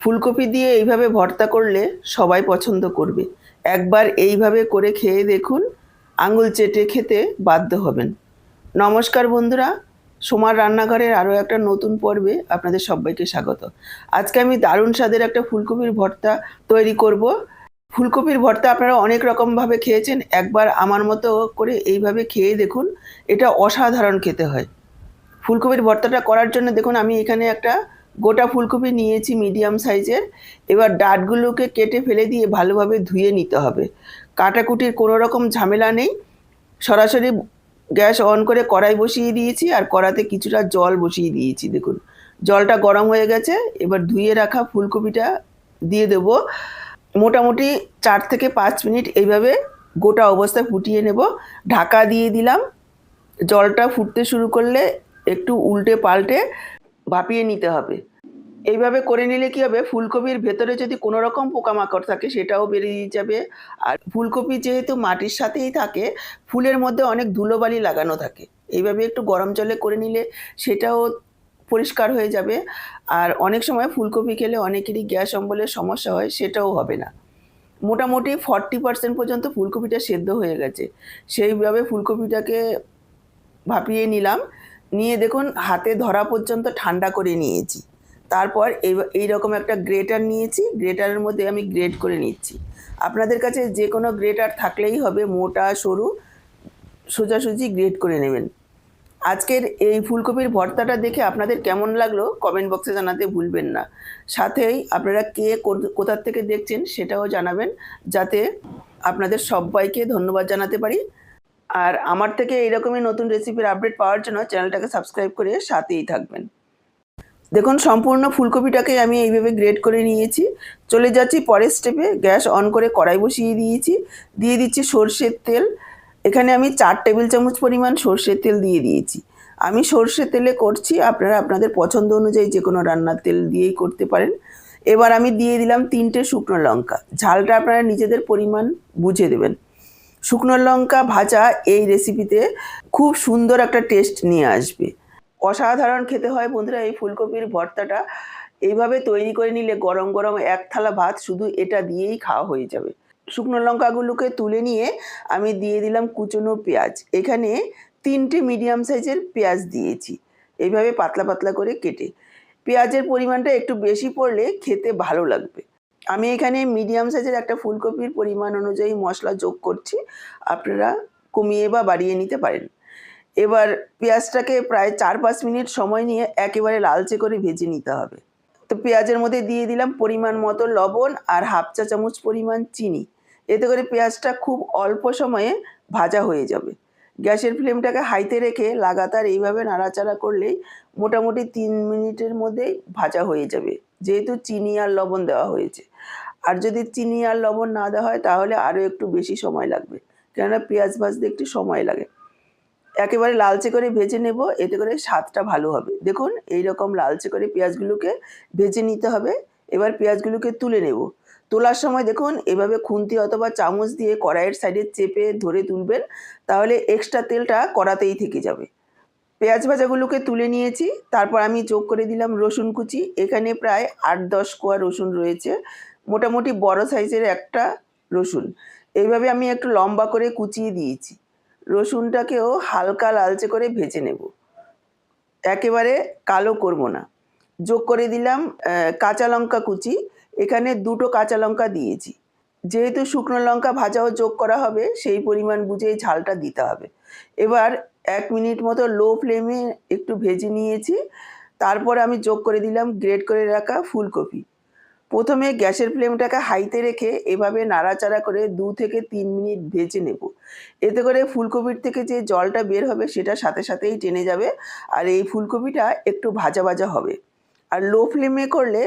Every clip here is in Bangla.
ফুলকপি দিয়ে এইভাবে ভর্তা করলে সবাই পছন্দ করবে। একবার এইভাবে করে খেয়ে দেখুন, আঙুল চেটে খেতে বাধ্য হবেন। নমস্কার বন্ধুরা, সোমার রান্নাঘরের আরও একটা নতুন পর্বে আপনাদের সবাইকে স্বাগত। আজকে আমি দারুণ স্বাদের একটা ফুলকপির ভর্তা তৈরি করব। ফুলকপির ভর্তা আপনারা অনেক রকমভাবে খেয়েছেন, একবার আমার মতো করে এইভাবে খেয়ে দেখুন, এটা অসাধারণ খেতে হয়। ফুলকপির ভর্তাটা করার জন্য দেখুন, আমি এখানে একটা গোটা ফুলকপি নিয়েছি মিডিয়াম সাইজের। এবার ডাঁটগুলোকে কেটে ফেলে দিয়ে ভালোভাবে ধুয়ে নিতে হবে। কাটাকুটির কোনো রকম ঝামেলা নেই। সরাসরি গ্যাস অন করে কড়াই বসিয়ে দিয়েছি আর কড়াতে কিছুটা জল বসিয়ে দিয়েছি, দেখুন। জলটা গরম হয়ে গেছে, এবার ধুয়ে রাখা ফুলকপিটা দিয়ে দেব। মোটামুটি চার থেকে পাঁচ মিনিট এইভাবে গোটা অবস্থায় ফুটিয়ে নেব। ঢাকা দিয়ে দিলাম। জলটা ফুটতে শুরু করলে একটু উল্টে পাল্টে ভাপিয়ে নিতে হবে। এইভাবে করে নিলে কি হবে? ফুলকপির ভেতরে যদি কোনো রকম পোকামাকড় থাকে, সেটাও বেরিয়ে যাবে। আর ফুলকপি যেহেতু মাটির সাথেই থাকে, ফুলের মধ্যে অনেক ধুলোবালি লাগানো থাকে। এইভাবে একটু গরম জলে করে নিলে সেটাও পরিষ্কার হয়ে যাবে। আর অনেক সময় ফুলকপি খেলে অনেকেরই গ্যাস অম্বলের সমস্যা হয়, সেটাও হবে না। মোটামুটি ফর্টি পার্সেন্ট পর্যন্ত ফুলকপিটা সেদ্ধ হয়ে গেছে। সেইভাবে ফুলকপিটাকে ভাপিয়ে নিলাম। নিয়ে দেখুন, হাতে ধরা পর্যন্ত ঠান্ডা করে নিয়েছি। তারপর এই, এইরকম একটা গ্রেটার নিয়েছি, গ্রেটারের মধ্যে আমি গ্রেট করে নিচ্ছি। আপনাদের কাছে যে কোনো গ্রেটার থাকলেই হবে, মোটা, সরু, সোজাসুজি গ্রেট করে নেবেন। আজকের এই ফুলকপির ভর্তাটা দেখে আপনাদের কেমন লাগল, কমেন্ট বক্সে জানাতে ভুলবেন না। সাথেই আপনারা কে কোথার থেকে দেখছেন সেটাও জানাবেন, যাতে আপনাদের সবাইকে ধন্যবাদ জানাতে পারি। আর আমার থেকে এইরকমই নতুন রেসিপির আপডেট পাওয়ার জন্য চ্যানেলটাকে সাবস্ক্রাইব করে সাথেই থাকবেন। দেখুন, সম্পূর্ণ ফুলকপিটাকে আমি এইভাবে গ্রেড করে নিয়েছি। চলে যাচ্ছি পরের স্টেপে গ্যাস অন করে কড়াই বসিয়ে দিয়েছি। দিয়ে দিচ্ছি সর্ষের তেল। এখানে আমি চার টেবিল চামচ পরিমাণ সর্ষের তেল দিয়ে দিয়েছি। আমি সর্ষের তেলে করছি, আপনারা আপনাদের পছন্দ অনুযায়ী যে কোনো রান্নার তেল দিয়েই করতে পারেন। এবার আমি দিয়ে দিলাম তিনটে শুকনো লঙ্কা। ঝালটা আপনারা নিজেদের পরিমাণ বুঝে দেবেন। শুকনো লঙ্কা ভাজা এই রেসিপিতে খুব সুন্দর একটা টেস্ট নিয়ে আসবে। অসাধারণ খেতে হয় বন্ধুরা এই ফুলকপির ভর্তাটা। এইভাবে তৈরি করে নিলে গরম গরম এক থালা ভাত শুধু এটা দিয়েই খাওয়া হয়ে যাবে। শুকনো লঙ্কাগুলোকে তুলে নিয়ে আমি দিয়ে দিলাম কুচনো পেঁয়াজ। এখানে তিনটে মিডিয়াম সাইজের পেঁয়াজ দিয়েছি। এইভাবে পাতলা পাতলা করে কেটে। পেঁয়াজের পরিমাণটা একটু বেশি পড়লে খেতে ভালো লাগবে। আমি এখানে মিডিয়াম সাইজের একটা ফুলকপির পরিমাণ অনুযায়ী মশলা যোগ করছি। আপনারা কমিয়ে বা বাড়িয়ে নিতে পারেন। এবার পেঁয়াজটাকে প্রায় চার পাঁচ মিনিট সময় নিয়ে একেবারে লালচে করে ভেজে নিতে হবে। তো পেঁয়াজের মধ্যে দিয়ে দিলাম পরিমাণ মতো লবণ আর হাফ চা চামচ পরিমাণ চিনি। এতে করে পেঁয়াজটা খুব অল্প সময়ে ভাজা হয়ে যাবে। গ্যাসের ফ্লেমটাকে হাইতে রেখে লাগাতার এইভাবে নাড়াচাড়া করলেই মোটামুটি তিন মিনিটের মধ্যেই ভাজা হয়ে যাবে। যেহেতু চিনি আর লবণ দেওয়া হয়েছে। আর যদি চিনি আর লবণ না দেওয়া হয়, তাহলে আরও একটু বেশি সময় লাগবে। কেননা পেঁয়াজ ভাজতে একটু সময় লাগে। একেবারে লালচে করে ভেজে নেব, এতে করে স্বাদটা ভালো হবে। দেখুন এই রকম লালচে করে পেঁয়াজগুলোকে ভেজে নিতে হবে। এবার পেঁয়াজগুলোকে তুলে নেব। তোলার সময় দেখুন, এভাবে খুন্তি অথবা চামচ দিয়ে কড়াইয়ের সাইডে চেপে ধরে তুলবেন, তাহলে এক্সট্রা তেলটা কড়াতেই থেকে যাবে। পেঁয়াজ ভাজাগুলোকে তুলে নিয়েছি। তারপর আমি যোগ করে দিলাম রসুন কুচি। এখানে প্রায় আট দশ কোয়া রসুন রয়েছে। মোটামুটি বড় সাইজের একটা রসুন। এইভাবে আমি একটু লম্বা করে কুচিয়ে দিয়েছি। রসুনটাকেও হালকা লালচে করে ভেজে নেব। একেবারে কালো করব না। যোগ করে দিলাম কাঁচা লঙ্কা কুচি। এখানে দুটো কাঁচা লঙ্কা দিয়েছি। যেহেতু শুকনো লঙ্কা ভাজাও যোগ করা হবে, সেই পরিমাণ বুঝেই ঝালটা দিতে হবে। এবার এক মিনিট মতো লো ফ্লেমে একটু ভেজে নিয়েছি। তারপর আমি যোগ করে দিলাম, গ্রেট করে রাখা ফুলকপি। প্রথমে গ্যাসের ফ্লেমটাকে হাইতে রেখে এভাবে নাড়াচাড়া করে দু থেকে তিন মিনিট ভেজে নেব। এতে করে ফুলকপির থেকে যে জলটা বের হবে সেটা সাথে সাথেই টেনে যাবে আর এই ফুলকপিটা একটু ভাজা ভাজা হবে। আর লো ফ্লেমে করলে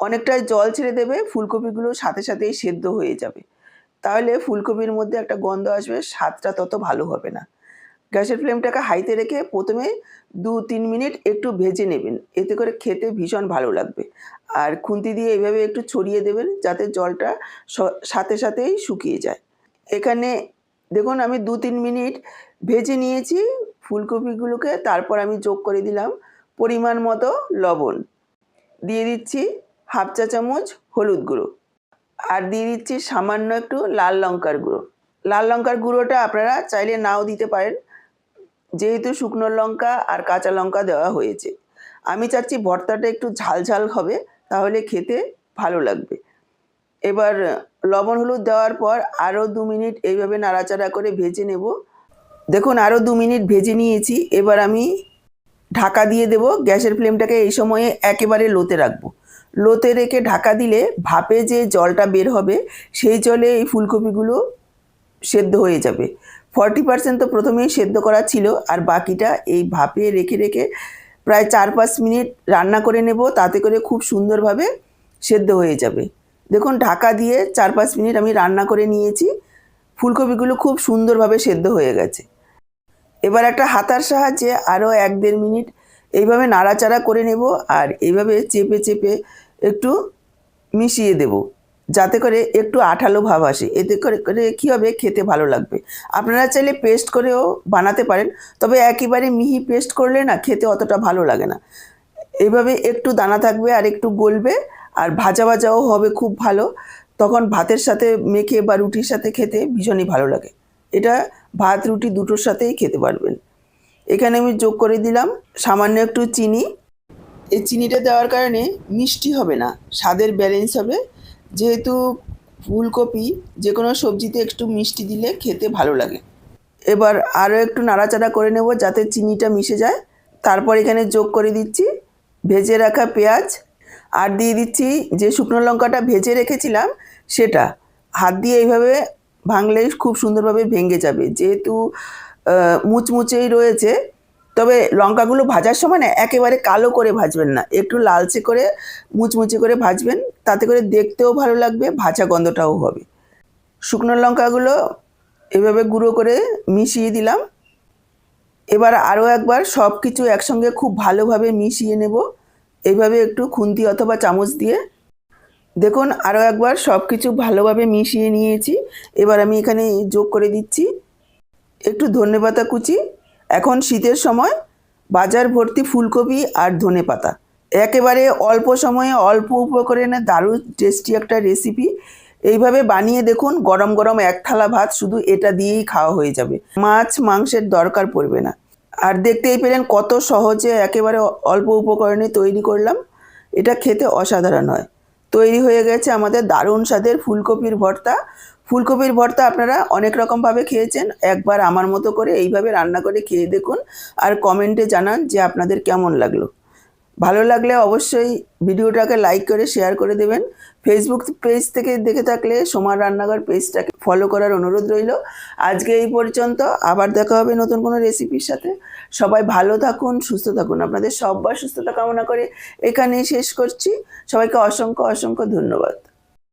অনেকটাই জল ছেড়ে দেবে, ফুলকপিগুলো সাথে সাথেই সেদ্ধ হয়ে যাবে। তাহলে ফুলকপির মধ্যে একটা গন্ধ আসবে, স্বাদটা তত ভালো হবে না। গ্যাসের ফ্লেমটাকে হাইতে রেখে প্রথমে দু তিন মিনিট একটু ভেজে নেবেন। এতে করে খেতে ভীষণ ভালো লাগবে। আর খুন্তি দিয়ে এভাবে একটু ছড়িয়ে দেবেন যাতে জলটা সাথে সাথেই শুকিয়ে যায়। এখানে দেখুন আমি দু তিন মিনিট ভেজে নিয়েছি ফুলকপিগুলোকে, তারপর আমি যোগ করে দিলাম পরিমাণ মতো লবণ। দিয়ে দিচ্ছি হাফ চা চামচ হলুদ গুঁড়ো আর দিয়ে দিচ্ছি সামান্য একটু লাল লঙ্কার গুঁড়ো। লাল লঙ্কার গুঁড়োটা আপনারা চাইলে নাও দিতে পারেন, যেহেতু শুকনো লঙ্কা আর কাঁচা লঙ্কা দেওয়া হয়েছে। আমি চাচ্ছি ভর্তাটা একটু ঝাল ঝাল হবে তাহলে খেতে ভালো লাগবে। এবার লবণ হলুদ দেওয়ার পর আরও দু মিনিট এইভাবে নাড়াচাড়া করে ভেজে নেব। দেখুন, আরও দু মিনিট ভেজে নিয়েছি। এবার আমি ঢাকা দিয়ে দেব। গ্যাসের ফ্লেমটাকে এই সময়ে একেবারে লোতে রাখব। লোতে রেখে ঢাকা দিলে ভাপে যে জলটা বের হবে, সেই জলে এই ফুলকপিগুলো সেদ্ধ হয়ে যাবে। ফর্টি পার্সেন্ট তো প্রথমেই সেদ্ধ করা ছিল, আর বাকিটা এই ভাপে রেখে রেখে প্রায় চার পাঁচ মিনিট রান্না করে নেব, তাতে করে খুব সুন্দরভাবে সেদ্ধ হয়ে যাবে। দেখুন, ঢাকা দিয়ে চার পাঁচ মিনিট আমি রান্না করে নিয়েছি। ফুলকপিগুলো খুব সুন্দরভাবে সেদ্ধ হয়ে গেছে। এবার একটা হাতার সাহায্যে আরও এক দেড় মিনিট এইভাবে নাড়াচাড়া করে নেব আর এইভাবে চেপে চেপে একটু মিশিয়ে দেব। যাতে করে একটু আঠালো ভাব আসে। এতে করে করে কী হবে? খেতে ভালো লাগবে। আপনারা চাইলে পেস্ট করেও বানাতে পারেন, তবে একেবারে মিহি পেস্ট করলে না খেতে অতটা ভালো লাগে না। এভাবে একটু দানা থাকবে আর একটু গলবে, আর ভাজা ভাজাও হবে খুব ভালো। তখন ভাতের সাথে মেখে বা রুটির সাথে খেতে ভীষণই ভালো লাগে। এটা ভাত, রুটি দুটোর সাথেই খেতে পারবেন। এখানে আমি যোগ করে দিলাম সামান্য একটু চিনি। এই চিনিটা দেওয়ার কারণে মিষ্টি হবে না, স্বাদের ব্যালেন্স হবে। যেহেতু ফুলকপি যে কোনো সবজিতে একটু মিষ্টি দিলে খেতে ভালো লাগে। এবার আরও একটু নাড়াচাড়া করে নেব যাতে চিনিটা মিশে যায়। তারপর এখানে যোগ করে দিচ্ছি ভেজে রাখা পেঁয়াজ আর দিয়ে দিচ্ছি যে শুকনো লঙ্কাটা ভেজে রেখেছিলাম সেটা। হাত দিয়ে এইভাবে ভাঙলেই খুব সুন্দরভাবে ভেঙে যাবে। যেহেতু মুচমুচেই রয়েছে তবে লঙ্কাগুলো ভাজার সময় না একেবারে কালো করে ভাজবেন না। একটু লালচে করে, মুচমুচে করে ভাজবেন, তাতে করে দেখতেও ভালো লাগবে, ভাজা গন্ধটাও হবে। শুকনো লঙ্কাগুলো এভাবে গুঁড়ো করে মিশিয়ে দিলাম। এবার আরও একবার সব কিছু একসঙ্গে খুব ভালোভাবে মিশিয়ে নেব। এইভাবে একটু খুন্তি অথবা চামচ দিয়ে। দেখুন, আরও একবার সব কিছু ভালোভাবে মিশিয়ে নিয়েছি। এবার আমি এখানে যোগ করে দিচ্ছি। একটু ধনেপাতা কুচি এখন শীতের সময় বাজার ভর্তি ফুলকপি আর ধনেপাতা একেবারে অল্প সময়ে অল্প উপকরণে দারুণ টেস্টি একটা রেসিপি এইভাবে বানিয়ে দেখুন, গরম গরম এক থালা ভাত শুধু এটা দিয়েই খাওয়া হয়ে যাবে। মাছ, মাংসের দরকার পড়বে না। আর দেখতেই পেলেন কত সহজে একেবারে অল্প উপকরণে তৈরি করলাম। এটা খেতে অসাধারণ হয়। তৈরি হয়ে গেছে আমাদের দারুণ স্বাদের ফুলকপির ভর্তা। ফুলকপির ভর্তা আপনারা অনেক রকমভাবে খেয়েছেন। একবার আমার মতো করে এইভাবে রান্না করে খেয়ে দেখুন আর কমেন্টে জানান যে আপনাদের কেমন লাগল। ভালো লাগলে অবশ্যই ভিডিওটাকে লাইক করে শেয়ার করে দেবেন। ফেসবুক পেজ থেকে দেখে থাকলে সোমার রান্নাঘর পেজটাকে ফলো করার অনুরোধ রইল। আজকে এই পর্যন্ত, আবার দেখা হবে নতুন কোনো রেসিপির সাথে। সবাই ভালো থাকুন, সুস্থ থাকুন। আপনাদের সব্বার সুস্থতা কামনা করে এখানেই শেষ করছি। সবাইকে অসংখ্য অসংখ্য ধন্যবাদ।